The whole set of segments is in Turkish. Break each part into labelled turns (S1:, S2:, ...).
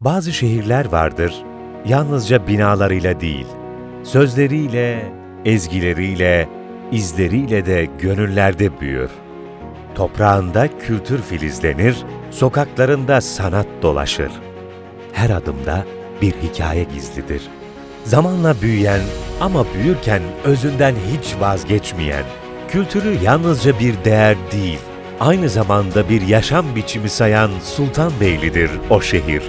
S1: Bazı şehirler vardır, yalnızca binalarıyla değil, sözleriyle, ezgileriyle, izleriyle de gönüllerde büyür. Toprağında kültür filizlenir, sokaklarında sanat dolaşır. Her adımda bir hikaye gizlidir. Zamanla büyüyen ama büyürken özünden hiç vazgeçmeyen, kültürü yalnızca bir değer değil, aynı zamanda bir yaşam biçimi sayan Sultanbeyli'dir o şehir.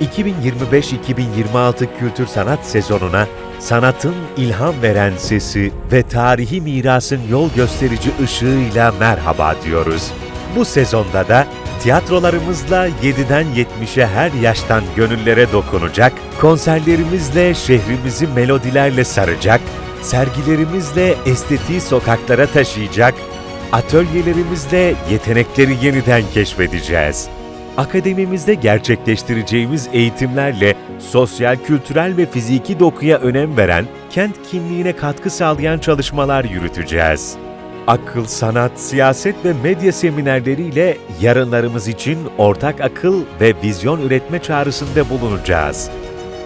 S1: 2025-2026 kültür sanat sezonuna sanatın ilham veren sesi ve tarihi mirasın yol gösterici ışığıyla merhaba diyoruz. Bu sezonda da tiyatrolarımızla 7'den 70'e her yaştan gönüllere dokunacak, konserlerimizle şehrimizi melodilerle saracak, sergilerimizle estetiği sokaklara taşıyacak, atölyelerimizle yetenekleri yeniden keşfedeceğiz. Akademimizde gerçekleştireceğimiz eğitimlerle sosyal, kültürel ve fiziki dokuya önem veren, kent kimliğine katkı sağlayan çalışmalar yürüteceğiz. Akıl, sanat, siyaset ve medya seminerleriyle yarınlarımız için ortak akıl ve vizyon üretme çağrısında bulunacağız.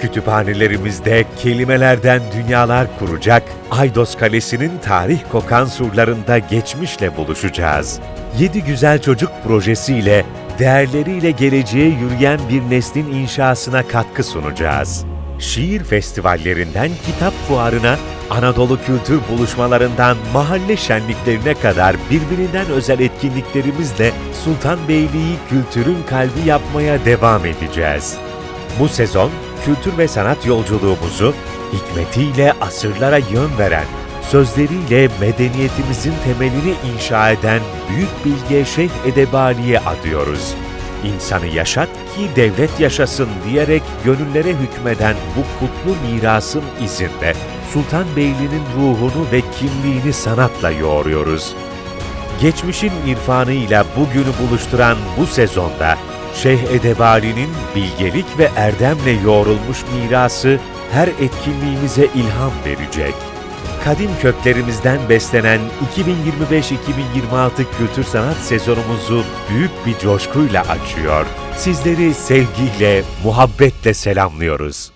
S1: Kütüphanelerimizde kelimelerden dünyalar kuracak, Aydos Kalesi'nin tarih kokan surlarında geçmişle buluşacağız. Yedi Güzel Çocuk projesiyle değerleriyle geleceğe yürüyen bir neslin inşasına katkı sunacağız. Şiir festivallerinden kitap fuarına, Anadolu kültür buluşmalarından mahalle şenliklerine kadar birbirinden özel etkinliklerimizle Sultanbeyli'yi kültürün kalbi yapmaya devam edeceğiz. Bu sezon kültür ve sanat yolculuğumuzu hikmetiyle asırlara yön veren, sözleriyle medeniyetimizin temelini inşa eden Büyük Bilge Şeyh Edebali'ye adıyoruz. İnsanı yaşat ki devlet yaşasın diyerek gönüllere hükmeden bu kutlu mirasın izinde Sultanbeyli'nin ruhunu ve kimliğini sanatla yoğuruyoruz. Geçmişin irfanıyla bugünü buluşturan bu sezonda Şeyh Edebali'nin bilgelik ve erdemle yoğrulmuş mirası her etkinliğimize ilham verecek. Kadim köklerimizden beslenen 2025-2026 kültür sanat sezonumuzu büyük bir coşkuyla açıyor. Sizleri sevgiyle, muhabbetle selamlıyoruz.